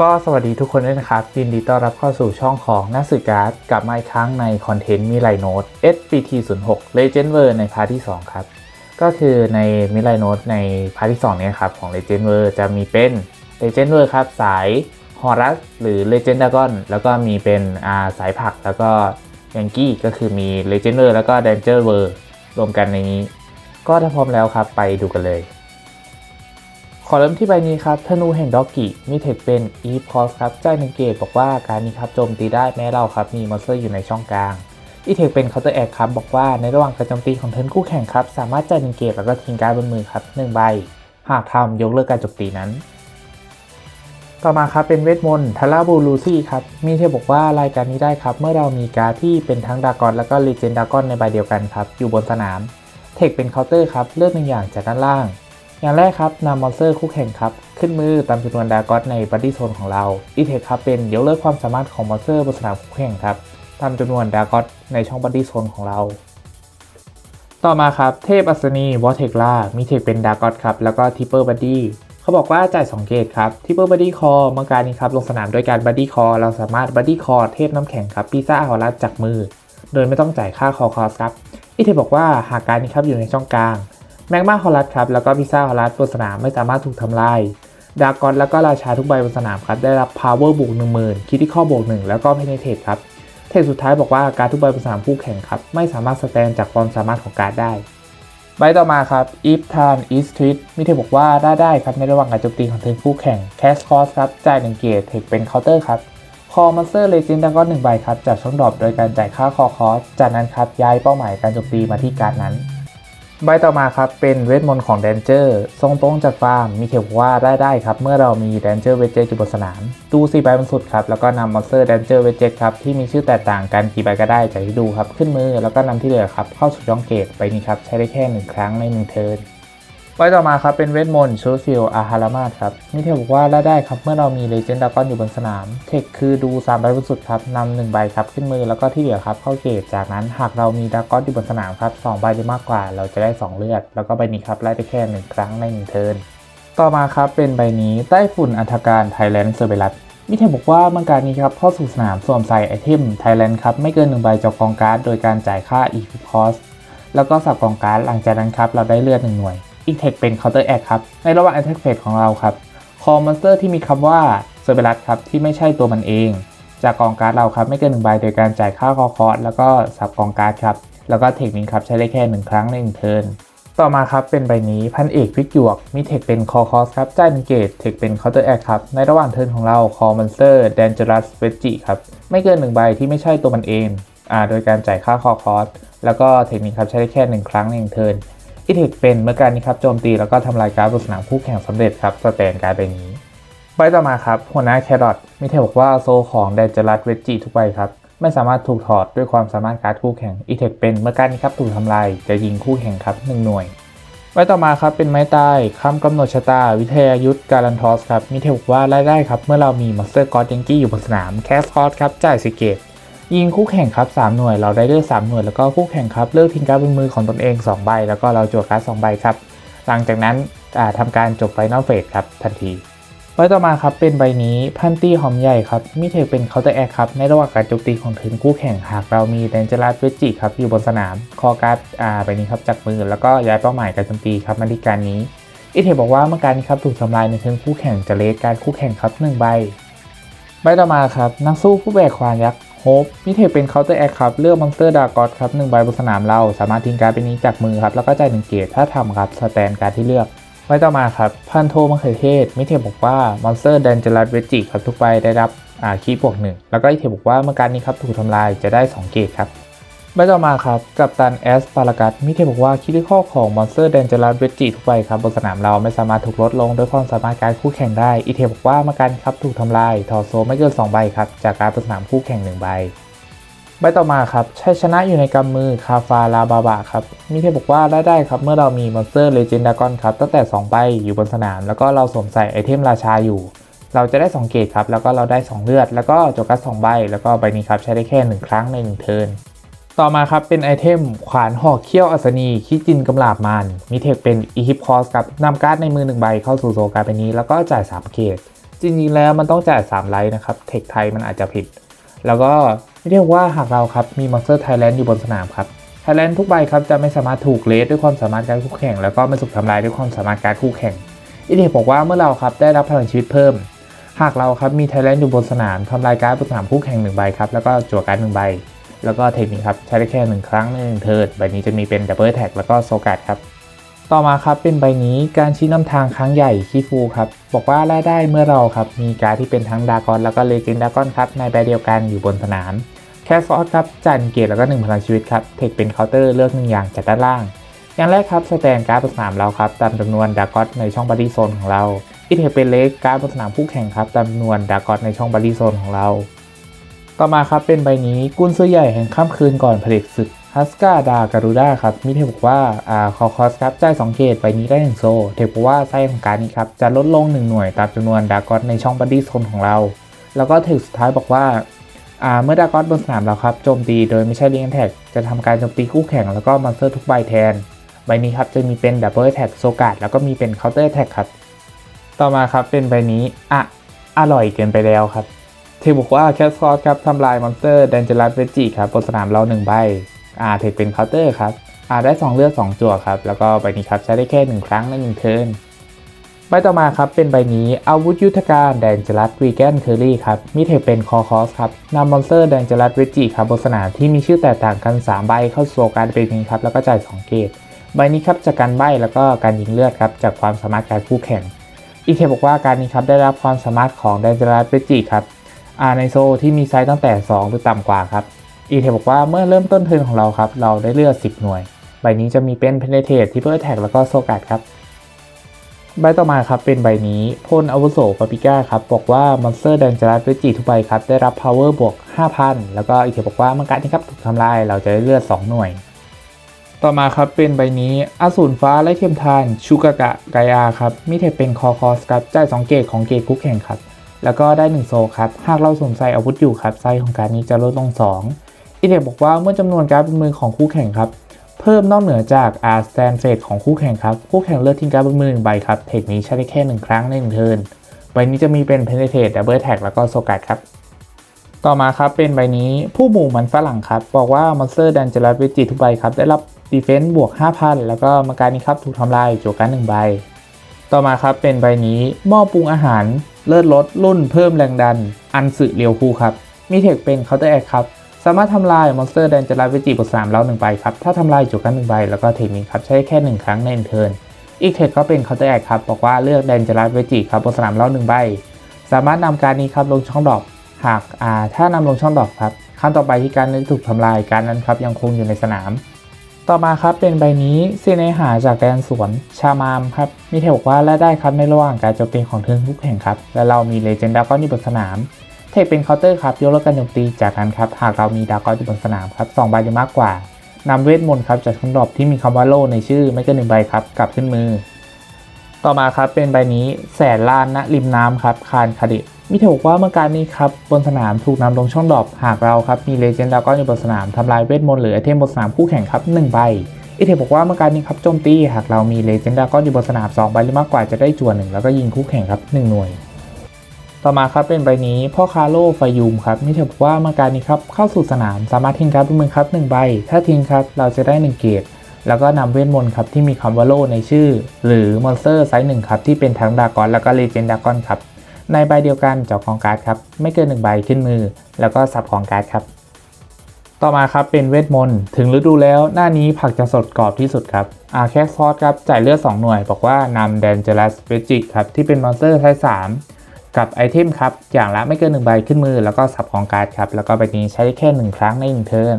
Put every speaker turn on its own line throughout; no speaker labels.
ก็สวัสดีทุกคนด้วยนะครับ ยินดีต้อนรับเข้าสู่ช่องของนักสื่อการ์ดกลับมาอีกครั้งในคอนเทนต์มิไลโนต SPT 0 6 Legend w o r ในพาร์ทที่ 2 ครับ ก็คือในมิไลโนตในพาร์ทที่2เนี่ยครับ ของ Legend w o r จะมีเป็น Legend w o r ครับ สายฮอรัสหรือ Legend Dragon แล้วก็มีเป็นอาสายผักแล้วก็ยังกี้ก็คือมี Legend w o r แล้วก็ Danger w o r รวมกันในนี้ ก็ถ้าพร้อมแล้วครับไปดูกันเลย ขอเริ่มที่ใบนี้ครับธนูแห่งด็อกกี้มีเทคเป็น e p o s ครับจ่ายหนึ่งเกตบอกว่าการนี้ครับโจมตีได้แม้เราครับมีมอนสเตอร์อยู่ในช่องกลางอีเทคเป็น counter act ครับบอกว่าในระหว่างการโจมตีของเทิร์นคู่แข่งครับสามารถจ่ายหนึ่งเกตแล้วก็ทิ้งการบนมือครับหนึ่งใบ หากทำยกเลิกการโจมตีนั้น ต่อมาครับเป็นเวทมนต์ทาราบูลูซี่ครับมีเทคบอกว่ารายการนี้ได้ครับเมื่อเรามีการที่เป็นทั้งดากอนแล้วก็ลีเจนดากอนในใบเดียวกันครับอยู่บนสนามเทคเป็นเคาน์เตอร์ครับเลือกหนึ่งอย่างจากด้านล่าง อย่างแรกครับนำมอนสเตอร์คู่แข่งครับ ขึ้นมือตามจำนวนดากอสในบัดดี้โซนของเราอีเทคครับเป็นยกเลิกความสามารถของมอนสเตอร์บนสนามคู่แข่งครับตามจำนวนดากอสในช่องบัดดี้โซนของเรา ต่อมาครับเทพอัศนีวอเทคล่ามีเทคเป็นดากอสครับแล้วก็ทิปเปอร์บัดดี้เขาบอกว่าจ่าย2เกตครับทิปเปอร์บัดดี้คอเมื่อการนี้ครับลงสนามด้วยการบัดดี้คอเราสามารถบัดดี้คอเทพน้ำแข็งครับพิซซ่าฮอลัสจากมือ โดยไม่ต้องจ่ายค่าคอคอสครับอีเทคบอกว่าหากการนี้ครับอยู่ในช่องกลาง แมกมาฮอลัสครับแล้วก็พิซซ่าฮอลัสบนสนามไม่สามารถถูกทำลายดากอนแล้วก็ราชาทุกใบบนสนามครับได้รับ power บวก10,000 critical บวก1แล้วก็ penetrate ครับเทคสุดท้ายบอกว่าการทุกใบบนสนามคู่แข่งครับไม่สามารถสแตนจากความสามารถของการดได้ใบต่อมาครับ if turn is treat มีเทบอกว่าได้ได้ครับในระหว่างการโจมตีของทีมคู่แข่ง cast cost ครับจ่าย1เกตเทคเป็น counter ครับคอมอนสเตอร์เลเจนด์ดากอนหนึ่งใบครับจากช่องดรอปโดยการจ่ายค่าคอคอสจากนั้นครับย้ายเป้าหมายการโจมตีมาที่การนั้น ใบต่อมาครับเป็นเวทมนต์ของแดนเจอร์ทรงตรงจากฟาร์มมีเทคว่าได้ได้ครับ เมื่อเรามีแดนเจอร์เวจเจอยู่บนสนาม ดูสี่ใบบนสุดครับ แล้วก็นำมอนสเตอร์แดนเจอร์เวจเจครับ ที่มีชื่อแตกต่างกันกี่ใบก็ได้จากที่ดูครับ ขึ้นมือแล้วก็นำที่เหลือครับ เข้าสู่ช่องเกตไปนี้ครับ ใช้ได้แค่หนึ่งครั้งในหนึ่งเทิร์น ใบต่อมาครับเป็นเวทมนต์ชูฟิลอาฮารามาดครับมีเทบอกว่าได้ได้ครับเมื่อเรามีเลเจนด์ดากอนอยู่บนสนาม เทคคือดู3ใบบนสุดครับนำหนึ่งใบครับขึ้นมือแล้วก็ที่เหลือครับเข้าเกตจากนั้นหากเรามีดากอนอยู่บนสนามครับสองใบหรือมากกว่า เราจะได้ 2 เลือด แล้วก็ใบนี้ครับไล่ได้แค่หนึ่งครั้งในหนึ่งเทิร์นต่อมาครับเป็นใบนี้ใต้ฝุ่นอันธการไทยแลนด์เซอร์เบลัสมิเทบอกว่ามื่อการนี้ครับเข้าสู่สนามสวมใส่ไอเทมไทยแลนด์ครับไม่เกินหนึ่งใบจากกองการ์ดโดยการจ่ายค่า e q u i p cost แล้วก็สับกองการ์ดหลังจากนั้นครับเราได้เลือดหนึ่งหน่วย อีกเทคเป็น counter act ครับ ในระหว่าง attack phase ของเราครับคอมอนสเตอร์ที่มีคำว่าเซอร์เบลัสครับ ที่ไม่ใช่ตัวมันเอง จากกองการ์ดเราครับไม่เกินหนึ่งใบโดยการจ่ายค่าคอคอร์สแล้วก็สับกองการ์ดครับ แล้วก็เทคนี้ครับใช้ได้แค่หนึ่งครั้งในหนึ่งเทิร์นต่อมาครับเป็นใบนี้พันเอกพิกหยวกมีเทคเป็นคอคอสครับจ่ายหนึ่งเกตเทคเป็น counter act ครับ ในระหว่างเทิร์นของเราคอมอนสเตอร์ dangerous v e g e ครับไม่เกินหนึ่งใบที่ไม่ใช่ตัวมันเองอ่าโดยการจ่ายค่าคอคอสแล้วก็เทคนี้ครับใช้ได้แค่หนึ่งครั้งในหนึ่งเทิร์น อีเทคเป็นเมื่อการนี้ครับโจมตีแล้วก็ทำลายการ์ดบนสนามคู่แข่งสำเร็จครับสแตนการ์ดใบนี้ ใบต่อมาครับ หัวหน้าแครอทมีเทคบอกว่าโซของแดนจรัสเวจจิทุกใบครับไม่สามารถถูกถอดด้วยความสามารถการ์ดคู่แข่งอีเทคเป็นเมื่อการนี้ครับถูกทำลายจะยิงคู่แข่งครับหนึ่งหน่วยใบต่อมาครับเป็นไม้ตายคำกำหนดชะตา วิทยายุทธการันทอสครับมีเทคบอกว่าไล่ได้ครับเมื่อเรามีมอนสเตอร์กอดยังกี้อยู่บนสนามแคสคอสครับจ่ายสิเกต ยิงคู่แข่งครับ 3 หน่วย เราได้เลือก3หน่วย แล้วก็คู่แข่งครับ เลือกทิ้งการ์ดบนมือของตนเอง 2 ใบ แล้วก็เราจั่วการ์ด2ใบครับ หลังจากนั้นอ่าทำการจบไฟนอลเฟสครับทันทีใบต่อมาครับเป็นใบนี้พันตี้หอมใหญ่ครับมีเทคเป็นเคาน์เตอร์แอคครับในระหว่างการโจมตีของทีมคู่แข่งหากเรามีแดนเจลัสเวจิครับอยู่บนสนาม คอการ์ดอ่าใบนี้ครับจากมือแล้วก็ย้ายเป้าหมายการโจมตีครับมาที่การนี้อีเทคบอกว่าเมื่อการนี้ครับถูกทำลายในทีมคู่แข่งจะเลสการคู่แข่งครับหนึ่งใบใบต่อมาครับนักสู้ผู้แบกควานยักษ์ โฮปมิเทคเป็นเคาน์เตอร์แอคครับ เลือกมอนสเตอร์ดากอสครับหนึ่งใบบนสนามเรา สามารถทิ้งการ์ดเป็นนี้จากมือครับ แล้วก็จ่ายหนึ่งเกตถ้าทำครับ สแตนการ์ดที่เลือกใบต่อมาครับ พันโทมะเขือเทศ มิเทคบอกว่ามอนสเตอร์แดนเจลัสเวจิครับทุกใบได้รับอ่าคีบวกหนึ่งแล้วก็มิเทคบอกว่าเมื่อการนี้ครับถูกทำลายจะได้ 2 เกตครับ ใบต่อมาครับ กับตันแอสปารากัสมิเทบอกว่าคิดข้อของมอนสเตอร์แดนเจลัสเวจิทุกใบครับบนสนามเราไม่สามารถถูกลดลงด้วยความสามารถการคู่แข่งได้ อีเทบอกว่าเมื่อการครับถูกทำลายถอดโซไม่เกิน2ใบครับ จากการบนสนามคู่แข่ง1ใบใบต่อมาครับชัยชนะอยู่ในกำมือคาฟาลาบาบะครับมิเทบอกว่าได้ได้ครับเมื่อเรามีมอนสเตอร์เลเจนดากอนครับตั้งแต่ 2 ใบอยู่บนสนาม แล้วก็เราสวมใส่ไอเทมราชาอยู่ เราจะได้ 2 เกตครับแล้วก็เราได้ 2 เลือด แล้วก็จกัส2ใบแล้วก็ใบนี้ครับใช้ได้แค่ 1 ครั้งใน1เทิร์น ต่อมาครับเป็นไอเทมขวานหอกเขี้ยวอัศนีคิจินกำลาบมันมีเทคเป็นอีฮิปคอสครับนำการ์ดในมือ1ใบเข้าสู่โซการ์ดใบนี้ แล้วก็จ่าย3เกตจริงๆแล้วมันต้องจ่าย3ไลท์นะครับเทคไทยมันอาจจะผิด แล้วก็เรียกว่าหากเราครับมีมอนสเตอร์ไทยแลนด์อยู่บนสนามครับไทยแลนด์ทุกใบครับจะไม่สามารถถูกเลสด้วยความสามารถการคู่แข่ง แล้วก็ไม่ถูกทำลายด้วยความสามารถการคู่แข่งอีเดียบอกว่าเมื่อเราครับได้รับพลังชีวิตเพิ่ม หากเราครับมีไทยแลนด์อยู่บนสนามทำลายการ์ดบนสนามคู่แข่งหนึ่งใบครับแล้วก็จั่วการ์ดหนึ่งใบ แล้วก็เทคนิคครับใช้ได้แค่หนึ่งครั้งในหนึ่งเทิร์นใบนี้จะมีเป็นดับเบิลแท็กแล้วก็โซการ์ดครับต่อมาครับเป็นใบนี้การชี้นำทางครั้งใหญ่คีฟูครับบอกว่าได้ได้เมื่อเราครับมีการที่เป็นทั้งดากอนแล้วก็เลเจนดากอนครับในใบเดียวกันอยู่บนสนามแคสซอสครับจ่ายหนึ่งเกตแล้วก็หนึ่งพลังชีวิตครับเทคเป็นเคาน์เตอร์เลือกหนึ่งอย่างจากด้านล่าง อย่างแรกครับสแตนการ์ดบนสนามเราครับตามจำนวนดากอนในช่องบัดดี้โซนของเราอีเทคเป็นเล็กการ์ดบนสนามคู่แข่งครับตามจำนวนดากอนในช่องบัดดี้โซนของเรา ต่อมาครับเป็นใบนี้กุนซื้อใหญ่แห่งค่ำคืนก่อนผลิตศึกฮัสกาดาการูด้าครับมิเทบอกว่าอ่าคอคอสครับจ่าย2เกตใบนี้ได้1โซ เทบอกว่าไส้ของการนี้ครับจะลดลง 1 หน่วยตามจำนวนดากอนในช่องบัดดี้โซนของเรา แล้วก็เทคสุดท้ายบอกว่าอ่าเมื่อดากอนบนสนามเราครับโจมตีโดยไม่ใช่เลียงแท็กจะทำการโจมตีคู่แข่งแล้วก็มอนสเตอร์ทุกใบแทน ใบนี้ครับจะมีเป็นดับเบิลแท็กโซกาดแล้วก็มีเป็นเคาน์เตอร์แท็กครับ ต่อมาครับเป็นใบนี้อะอร่อยเกินไปแล้วครับ เทคบอกว่าแคสซอสครับทำลายมอนสเตอร์แดนเจลัสเวจิครับบนสนามเรา1ใบอ่าเทคเป็นเคาน์เตอร์ครับอ่าได้ 2 เลือด2จั่วครับ แล้วก็ใบนี้ครับใช้ได้แค่ 1 ครั้งใน1เทิร์นใบต่อมาครับเป็นใบนี้อาวุธยุทธการแดนเจลัสวีแกนเคอรี่ครับมีเทคเป็นคอคอสครับนำมอนสเตอร์แดนเจลัสเวจิครับบนสนามที่มีชื่อแตกต่างกัน 3 ใบเข้าสู่การเป็นนี้ครับแล้วก็จ่าย 2 เกตใบนี้ครับจะกันใบแล้วก็การยิงเลือดครับจากความสามารถการคู่แข่งอีเคบอกว่าการนี้ครับได้รับความสามารถของแดนเจลัสเวจิครับ ในโซที่มีไซส์ตั้งแต่ 2 หรือต่ำกว่าครับอีเทบอกว่าเมื่อเริ่มต้นเทิร์นของเราครับ เราได้เลือด10 หน่วย ใบนี้จะมีเป็นเพนเทตที่เพื่อแท็กแล้วก็โซกัดครับ ใบต่อมาครับเป็นใบนี้พลอาวุโสปาปิก้าครับ บอกว่ามอนสเตอร์แดนจารัสเวจิทุกใบครับ ได้รับ power บวก 5,000 แล้วก็อีเทบอกว่าเมื่อการที่ครับถูกทำลายเราจะได้เลือด 2 หน่วย ต่อมาครับเป็นใบนี้อสูรฟ้าและเทียมทานชูกะกะไกอาครับมีเทเป็นคอคอสครับจ่าย2เกตของเกตคู่แข่งครับ แล้วก็ได้ 1 โซครับ หากเราสวมใส่อาวุธอยู่ครับไซส์ของการนี้จะลดลง 2 อีเทคบอกว่าเมื่อจำนวนการ์ดบนมือของคู่แข่งครับ เพิ่มนอกเหนือจากอาร์สแตนเฟสของคู่แข่งครับ คู่แข่งเลือกทิ้งการ์ดบนมือหนึ่งใบครับ เทคนี้ใช้ได้แค่หนึ่งครั้งในหนึ่งเทิร์นใบนี้จะมีเป็นเพนเทตดับเบิลแท็กแล้วก็โซกัดครับ ต่อมาครับเป็นใบนี้ผู้หมู่มันฝรั่งครับ บอกว่ามอนสเตอร์ดันเจลัสเวจิทุกใบครับ ได้รับดีเฟนซ์บวก 5,000 แล้วก็มาการนี้ครับถูกทำลายโจกันหนึ่งใบ ต่อมาครับเป็นใบนี้หม้อปรุงอาหารเลือดลดรุ่นเพิ่มแรงดัน อันสึเรียวคูครับ มีเทคเป็นเคาน์เตอร์แอคครับสามารถทำลายมอนสเตอร์แดนเจลัสเวจิบทสามแล้วหนึ่งใบครับ ถ้าทำลายจุกันหนึ่งใบแล้วก็เทคนี้ครับ ใช้แค่หนึ่งครั้งในหนึ่งเทิร์นอีกเทคก็เป็นเคาน์เตอร์แอคครับ บอกว่าเลือกแดนเจลัสเวจิครับบทสามแล้วหนึ่งใบ สามารถนำการนี้ครับลงช่องดอก หากอ่าถ้านำลงช่องดอกครับ ขั้นต่อไปที่การนั้นถูกทำลายการนั้นครับยังคงอยู่ในสนาม ต่อมาครับเป็นใบนี้เซเนหาจากแดนสวนชามามครับ มีเทบอกว่าและได้ครับในระหว่างการโจมตีของเทิร์นคู่แข่งครับ และเรามีเลเจนด์ดากอนอยู่บนสนาม เทคเป็นเคาน์เตอร์ครับยกเลิกการโจมตีจากนั้นครับหากเรามีดากอนอยู่บนสนามครับสองใบหรือมากกว่านำเวทมนต์ครับจากช่องดรอปที่มีคำว่าโลในชื่อไม่เกินหนึ่งใบครับกลับขึ้นมือ ต่อมาครับเป็นใบนี้แสนล้านณริมน้ำครับคานคาดิ มีเทคบอกว่าเมื่อการนี้ครับบนสนามถูกนำลงช่องดรอปหากเราครับมีเลเจนดากอนอยู่บนสนามทำลายเวทมนต์หรือไอเทมบนสนามคู่แข่งครับหนึ่งใบอีเทคบอกว่าเมื่อการนี้ครับโจมตีหากเรามีเลเจนดากอนอยู่บนสนาม2ใบหรือมากกว่าจะได้จั่วหนึ่งแล้วก็ยิงคู่แข่งครับ1หน่วย ต่อมาครับเป็นใบนี้พ่อคาโลไฟยูมครับมีเทคบอกว่าเมื่อการนี้ครับเข้าสู่สนามสามารถทิ้งการ์ดบนมือครับ1ใบ ถ้าทิ้งครับเราจะได้ 1 เกตแล้วก็นำเวทมนต์ครับที่มีคำว่าโลในชื่อ หรือมอนสเตอร์ไซส์หนึ่งครับที่เป็นทั้งดากอนแล้วก็เลเจนดากอนครับ ในใบเดียวกันจากกองการ์ดครับไม่เกิน1ใบขึ้นมือ แล้วก็สับกองการ์ดครับ ต่อมาครับเป็นเวทมนต์ถึงฤดูแล้วหน้านี้ผักจะสดกรอบที่สุดครับอาแคสซอสครับจ่ายเลือด2หน่วย บอกว่านำแดนเจลัสเวจิกครับที่เป็นมอนสเตอร์ไซส์3กับไอเทมครับอย่างละไม่เกิน1ใบขึ้นมือ แล้วก็สับของการ์ดครับแล้วก็ใบนี้ใช้แค่ 1 ครั้งใน1เทิร์น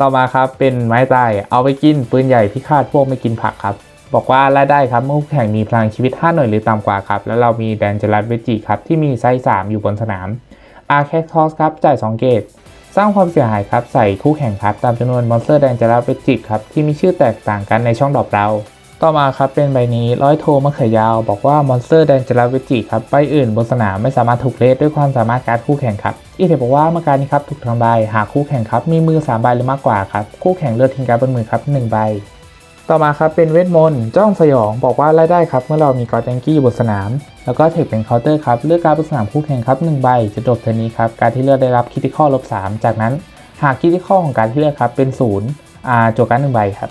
ต่อมาครับเป็นไม้ตายเอาไปกินปืนใหญ่พิฆาตพวกไม่กินผักครับ บอกว่าและได้ครับเมื่อคู่แข่งมีพลังชีวิต 5 หน่วยหรือต่ำกว่าครับ แล้วเรามีแดนจลัสเวจิครับ ที่มีไซส์ 3 อยู่บนสนามอาร์แคสซอสครับ จ่าย 2 เกต สร้างความเสียหายครับ ใส่คู่แข่งครับ ตามจำนวนมอนสเตอร์แดนจาราเวจิครับ ที่มีชื่อแตกต่างกันในช่องดรอปเรา ต่อมาครับเป็นใบนี้ร้อยโทมะเขือยาว บอกว่ามอนสเตอร์แดนจาราเวจิครับใบอื่นบนสนามไม่สามารถถูกเลสด้วยความสามารถการคู่แข่งครับอีเทบอกว่าเมื่อการนี้ครับถูกทำลายหากคู่แข่งครับมีมือ3ใบหรือมากกว่าครับคู่แข่งเลือกทิ้งการดบนมือครับ1ใบ ต่อมาครับเป็นเวทมนต์จ้องสยองบอกว่าไล่ได้ครับเมื่อเรามีกอร์ดยังกี้บนสนาม แล้วก็เทคเป็นเคาน์เตอร์ครับเลือกการบนสนามคู่แข่งครับ1ใบจะจบเทอร์นนี้ครับการที่เลือกได้รับคิติคอลลบ3จากนั้นหากคิติคอลของการที่เลือกครับเป็น0อ่าจวการหนึ่งใบครับ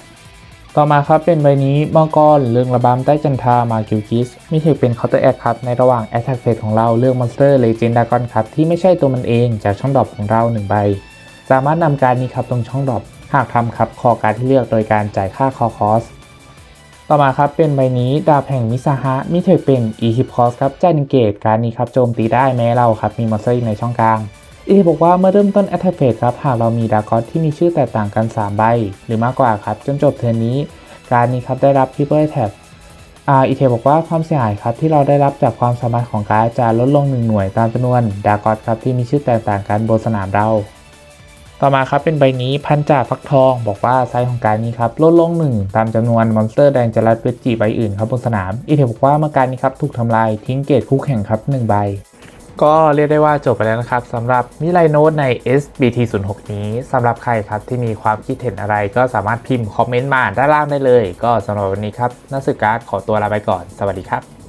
ต่อมาครับเป็นใบนี้มังกรเรืองระบำใต้จันทามาคิวกิสมีเทคเป็นเคาน์เตอร์แอคครับในระหว่างแอตแทกเฟสของเราเลือกมอนสเตอร์เลเจนดากอนครับที่ไม่ใช่ตัวมันเองจากช่องดรอปของเรา1ใบ สามารถนำการนี้ครับตรงช่องดรอป หากทำครับคอการที่เลือกโดยการจ่ายค่าคอคอสต่อมาครับเป็นใบนี้ดาบแห่งมิซาฮะมีเทคเป็นอีฮิปคอสครับจ่ายหนึ่งเกตการนี้ครับโจมตีได้แม้เราครับมีมอนสเตอร์ในช่องกลางอีทีบอกว่าเมื่อเริ่มต้นแอตแทกเฟสครับหากเรามีดากอสที่มีชื่อแตกต่างกัน 3 ใบ หรือมากกว่าครับจนจบเทิร์นนี้ การนี้ครับได้รับ Triple Attack อ่าอีเทบอกว่าความเสียหายครับที่เราได้รับจากความสามารถของการจะลดลง1หน่วยตามจำนวนดากอสครับที่มีชื่อแตกต่างกันบนสนามเรา ต่อมาครับเป็นใบนี้พันจ่าฟักทอง บอกว่าไซส์ของการนี้ครับลดลง 1 ตามจำนวนมอนสเตอร์แดงจะรัดเวจีใบอื่นครับบนสนามอีเทบอกว่าเมื่อการนี้ครับถูกทำลายทิ้งเกตคู่แข่งครับ1ใบก็เรียกได้ว่าจบไปแล้วนะครับสำหรับมิไลโนตใน SBT 0 6นี้สำหรับใครครับที่มีความคิดเห็นอะไรก็สามารถพิมพ์คอมเมนต์มาด้านล่างได้เลย ก็สำหรับวันนี้ครับนักศึกการ์ดขอตัวลาไปก่อน สวัสดีครับ